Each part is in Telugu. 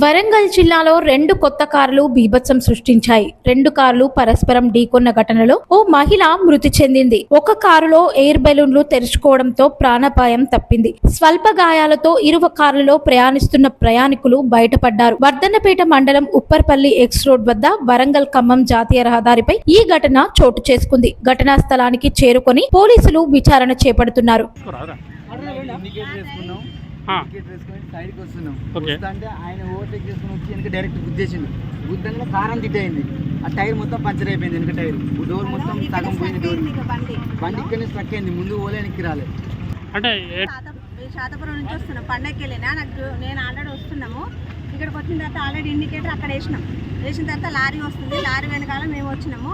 వరంగల్ జిల్లాలో రెండు కొత్త కార్లు బీభత్సం సృష్టించాయి. రెండు కార్లు పరస్పరం ఢీకొన్న ఘటనలో ఓ మహిళ మృతి చెందింది. ఒక కారులో ఎయిర్ బెలూన్లు తెరుచుకోవడంతో ప్రాణాపాయం తప్పింది. స్వల్ప గాయాలతో ఇరువ కార్లలో ప్రయాణిస్తున్న ప్రయాణికులు బయటపడ్డారు. వర్ధన్నపేట మండలం ఉప్పర్పల్లి ఎక్స్ రోడ్ వద్ద వరంగల్ ఖమ్మం జాతీయ రహదారిపై ఈ ఘటన చోటు చేసుకుంది. ఘటనా స్థలానికి చేరుకొని పోలీసులు విచారణ చేపడుతున్నారు. వేసుకొని సైడ్కి వస్తున్నాం. ఓకే. వస్తా అంటే ఆయన ఓవర్టేక్ చేసుకుని వచ్చి వెనక డైరెక్ట్ గుద్దేసిండు. గుద్దంగా కారం తిట్టయింది ఆ టైర్ మొత్తం పంచర్ అయిపోయింది వెనక టైర్. డోర్ మొత్తం సగం పోయింది డోర్ బండి. ఇక్కడనే స్ట్రక్ అయింది. ముందు ఓలే వెనక్కి రాలేదు అంటే శాతపురం నుంచి వస్తున్నాం. పండగకి వెళ్ళినా నాకు నేను ఆల్రెడీ వస్తున్నాము. ఇక్కడికి వచ్చిన తర్వాత ఆల్రెడీ ఇండికేటర్ అక్కడ వేసినాం. వేసిన తర్వాత లారీ వస్తుంది. లారీ వెనకాల మేము వచ్చినాము.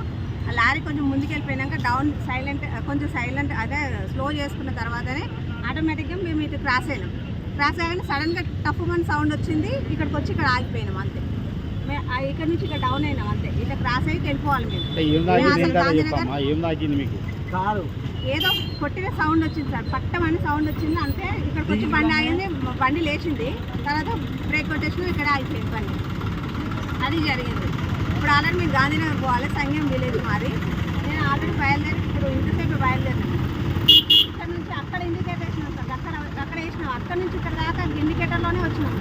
ఆ లారీ కొంచెం ముందుకు వెళ్ళిపోయినాక డౌన్ సైలెంట్ కొంచెం సైలెంట్ అదే స్లో చేసుకున్న తర్వాతనే ఆటోమేటిక్గా మేము ఇటు క్రాస్ అయినాం. క్రాస్ అయ్యాక సడన్గా టఫ్ మని సౌండ్ వచ్చింది. ఇక్కడికి వచ్చి ఇక్కడ ఆగిపోయినాం అంతే. ఇక్కడ నుంచి ఇక్కడ డౌన్ అయినాం అంతే. ఇట్లా క్రాస్ అయ్యి వెళ్ళిపోవాలి మేము. ఏదో కొట్టిన సౌండ్ వచ్చింది సార్. పట్టమని సౌండ్ వచ్చింది అంతే. ఇక్కడికి వచ్చి బండి ఆగింది బండి లేచింది. తర్వాత బ్రేక్ కొట్టేసిన ఇక్కడ ఆగిపోయింది బండి. అది జరిగింది. ఇప్పుడు ఆల్రెడీ మేము గాంధీనగర్ పోవాలి సంగం విలేజ్ మాది. నేను ఆల్రెడీ బయలుదేరి ఇప్పుడు ఇంతసేపు బయలుదేరినాను ఇక్కడ నుంచి అక్కడ ఇండికేటర్ వేసినాం సార్ అక్కడ అక్కడ వేసినాం అక్కడ నుంచి ఇక్కడ దాకా ఇండికేటర్లోనే వచ్చినాం.